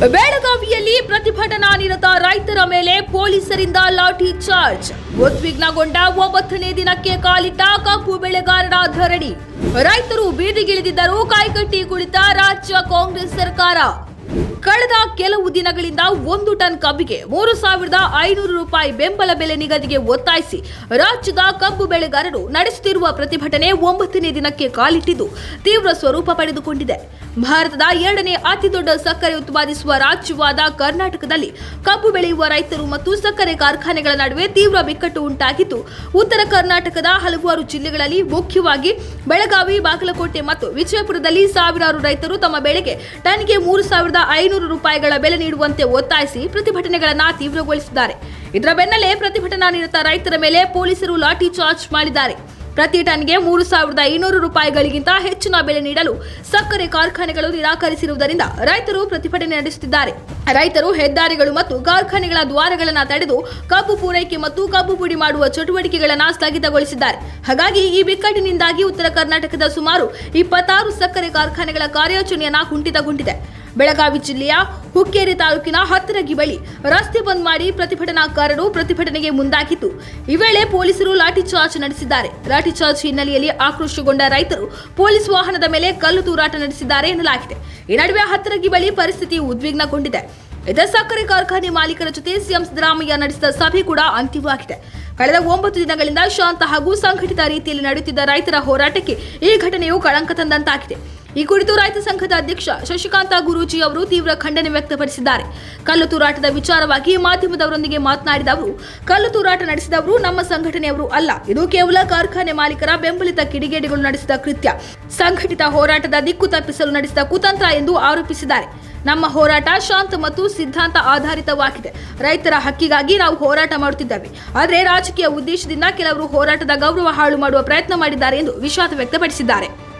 ಬೆಳಗಾವಿಯಲ್ಲಿ ಪ್ರತಿಭಟನಾ ನಿರತ ರೈತರ ಮೇಲೆ ಪೊಲೀಸರಿಂದ ಲಾಠಿ ಚಾರ್ಜ್. ಉದ್ವಿಗ್ನಗೊಂಡ ಒಂಬತ್ತನೇ ದಿನಕ್ಕೆ ಕಾಲಿಟ್ಟ ಕಬ್ಬು ಬೆಳೆಗಾರರ ಧರಣಿ. ರೈತರು ಬೀದಿಗಿಳಿದಿದ್ದರೂ ಕೈಕಟ್ಟಿ ಕುಳಿತ ರಾಜ್ಯ ಕಾಂಗ್ರೆಸ್ ಸರ್ಕಾರ. ಕಳೆದ ಕೆಲವು ದಿನಗಳಿಂದ ಒಂದು ಟನ್ ಕಬ್ಬಿಗೆ ಮೂರು ಸಾವಿರದ ಐನೂರು ರೂಪಾಯಿ ಬೆಂಬಲ ಬೆಲೆ ನಿಗದಿಗೆ ಒತ್ತಾಯಿಸಿ ರಾಜ್ಯದ ಕಬ್ಬು ಬೆಳೆಗಾರರು ನಡೆಸುತ್ತಿರುವ ಪ್ರತಿಭಟನೆ ಒಂಬತ್ತನೇ ದಿನಕ್ಕೆ ಕಾಲಿಟ್ಟಿದ್ದು ತೀವ್ರ ಸ್ವರೂಪ ಪಡೆದುಕೊಂಡಿದೆ. ಭಾರತದ ಎರಡನೇ ಅತಿದೊಡ್ಡ ಸಕ್ಕರೆ ಉತ್ಪಾದಿಸುವ ರಾಜ್ಯವಾದ ಕರ್ನಾಟಕದಲ್ಲಿ ಕಬ್ಬು ಬೆಳೆಯುವ ರೈತರು ಮತ್ತು ಸಕ್ಕರೆ ಕಾರ್ಖಾನೆಗಳ ನಡುವೆ ತೀವ್ರ ಬಿಕ್ಕಟ್ಟು ಉಂಟಾಗಿದ್ದು, ಉತ್ತರ ಕರ್ನಾಟಕದ ಹಲವಾರು ಜಿಲ್ಲೆಗಳಲ್ಲಿ ಮುಖ್ಯವಾಗಿ ಬೆಳಗಾವಿ, ಬಾಗಲಕೋಟೆ ಮತ್ತು ವಿಜಯಪುರದಲ್ಲಿ ಸಾವಿರಾರು ರೈತರು ತಮ್ಮ ಬೆಳೆಗೆ ಟನ್ಗೆ ಮೂರು ಸಾವಿರದ ಐನೂರು ರೂಪಾಯಿಗಳ ಬೆಲೆ ನೀಡುವಂತೆ ಒತ್ತಾಯಿಸಿ ಪ್ರತಿಭಟನೆಗಳನ್ನು ತೀವ್ರಗೊಳಿಸಿದ್ದಾರೆ. ಇದರ ಬೆನ್ನಲ್ಲೇ ಪ್ರತಿಭಟನಾ ನಿರತ ರೈತರ ಮೇಲೆ ಪೊಲೀಸರು ಲಾಠಿ ಚಾರ್ಜ್ ಮಾಡಿದ್ದಾರೆ. ಪ್ರತಿ ಟನ್ಗೆ ಮೂರು ಸಾವಿರದ ಐನೂರು ರೂಪಾಯಿಗಳಿಗಿಂತ ಹೆಚ್ಚಿನ ಬೆಲೆ ನೀಡಲು ಸಕ್ಕರೆ ಕಾರ್ಖಾನೆಗಳು ನಿರಾಕರಿಸಿರುವುದರಿಂದ ರೈತರು ಪ್ರತಿಭಟನೆ ನಡೆಸುತ್ತಿದ್ದಾರೆ. ರೈತರು ಹೆದ್ದಾರಿಗಳು ಮತ್ತು ಕಾರ್ಖಾನೆಗಳ ದ್ವಾರಗಳನ್ನು ತಡೆದು ಕಬ್ಬು ಪೂರೈಕೆ ಮತ್ತು ಕಬ್ಬು ಪುಡಿ ಮಾಡುವ ಚಟುವಟಿಕೆಗಳನ್ನು ಸ್ಥಗಿತಗೊಳಿಸಿದ್ದಾರೆ. ಹಾಗಾಗಿ ಈ ಬಿಕ್ಕಟ್ಟಿನಿಂದಾಗಿ ಉತ್ತರ ಕರ್ನಾಟಕದ ಸುಮಾರು ಇಪ್ಪತ್ತಾರು ಸಕ್ಕರೆ ಕಾರ್ಖಾನೆಗಳ ಕಾರ್ಯಾಚರಣೆಯನ್ನು ಕುಂಠಿತಗೊಂಡಿದೆ. ಬೆಳಗಾವಿ ಜಿಲ್ಲೆಯ ಹುಕ್ಕೇರಿ ತಾಲೂಕಿನ ಹತ್ತರಗಿ ಬಳಿ ರಸ್ತೆ ಬಂದ್ ಮಾಡಿ ಪ್ರತಿಭಟನಾಕಾರರು ಪ್ರತಿಭಟನೆಗೆ ಮುಂದಾಗಿದ್ದು, ಈ ವೇಳೆ ಪೊಲೀಸರು ಲಾಠಿ ಚಾರ್ಜ್ ನಡೆಸಿದ್ದಾರೆ. ಲಾಠಿ ಚಾರ್ಜ್ ಹಿನ್ನೆಲೆಯಲ್ಲಿ ಆಕ್ರೋಶಗೊಂಡ ರೈತರು ಪೊಲೀಸ್ ವಾಹನದ ಮೇಲೆ ಕಲ್ಲು ತೂರಾಟ ನಡೆಸಿದ್ದಾರೆ ಎನ್ನಲಾಗಿದೆ. ಈ ನಡುವೆ ಹತ್ತರಗಿ ಬಳಿ ಪರಿಸ್ಥಿತಿ ಉದ್ವಿಗ್ನಗೊಂಡಿದೆ. ಇದೇ ಸಕ್ಕರೆ ಕಾರ್ಖಾನೆ ಮಾಲೀಕರ ಜೊತೆ ಸಿಎಂ ಸಿದ್ದರಾಮಯ್ಯ ನಡೆಸಿದ ಸಭೆ ಕೂಡ ಅಂತಿಮವಾಗಿದೆ ಕಳೆದ ಒಂಬತ್ತು ದಿನಗಳಿಂದ ಶಾಂತ ಹಾಗೂ ಸಂಘಟಿತ ರೀತಿಯಲ್ಲಿ ನಡೆಯುತ್ತಿದ್ದ ರೈತರ ಹೋರಾಟಕ್ಕೆ ಈ ಘಟನೆಯು ಕಳಂಕ ತಂದಂತಾಗಿದೆ. ಈ ಕುರಿತು ರೈತ ಸಂಘದ ಅಧ್ಯಕ್ಷ ಶಶಿಕಾಂತ ಗುರೂಜಿ ಅವರು ತೀವ್ರ ಖಂಡನೆ ವ್ಯಕ್ತಪಡಿಸಿದ್ದಾರೆ. ಕಲ್ಲು ತೂರಾಟದ ವಿಚಾರವಾಗಿ ಮಾಧ್ಯಮದವರೊಂದಿಗೆ ಮಾತನಾಡಿದ ಅವರು, ಕಲ್ಲು ತೂರಾಟ ನಡೆಸಿದವರು ನಮ್ಮ ಸಂಘಟನೆಯವರು ಅಲ್ಲ. ಇದು ಕೇವಲ ಕಾರ್ಖಾನೆ ಮಾಲೀಕರ ಬೆಂಬಲಿತ ಕಿಡಿಗೇಡಿಗಳು ನಡೆಸಿದ ಕೃತ್ಯ. ಸಂಘಟಿತ ಹೋರಾಟದ ದಿಕ್ಕು ತಪ್ಪಿಸಲು ನಡೆಸಿದ ಕುತಂತ್ರ ಎಂದು ಆರೋಪಿಸಿದ್ದಾರೆ. ನಮ್ಮ ಹೋರಾಟ ಶಾಂತ ಮತ್ತು ಸಿದ್ಧಾಂತ ಆಧಾರಿತವಾಗಿದೆ. ರೈತರ ಹಕ್ಕಿಗಾಗಿ ನಾವು ಹೋರಾಟ ಮಾಡುತ್ತಿದ್ದೇವೆ. ಆದರೆ ರಾಜಕೀಯ ಉದ್ದೇಶದಿಂದ ಕೆಲವರು ಹೋರಾಟದ ಗೌರವ ಹಾಳು ಮಾಡುವ ಪ್ರಯತ್ನ ಮಾಡಿದ್ದಾರೆ ಎಂದು ವಿಷಾದ ವ್ಯಕ್ತಪಡಿಸಿದ್ದಾರೆ.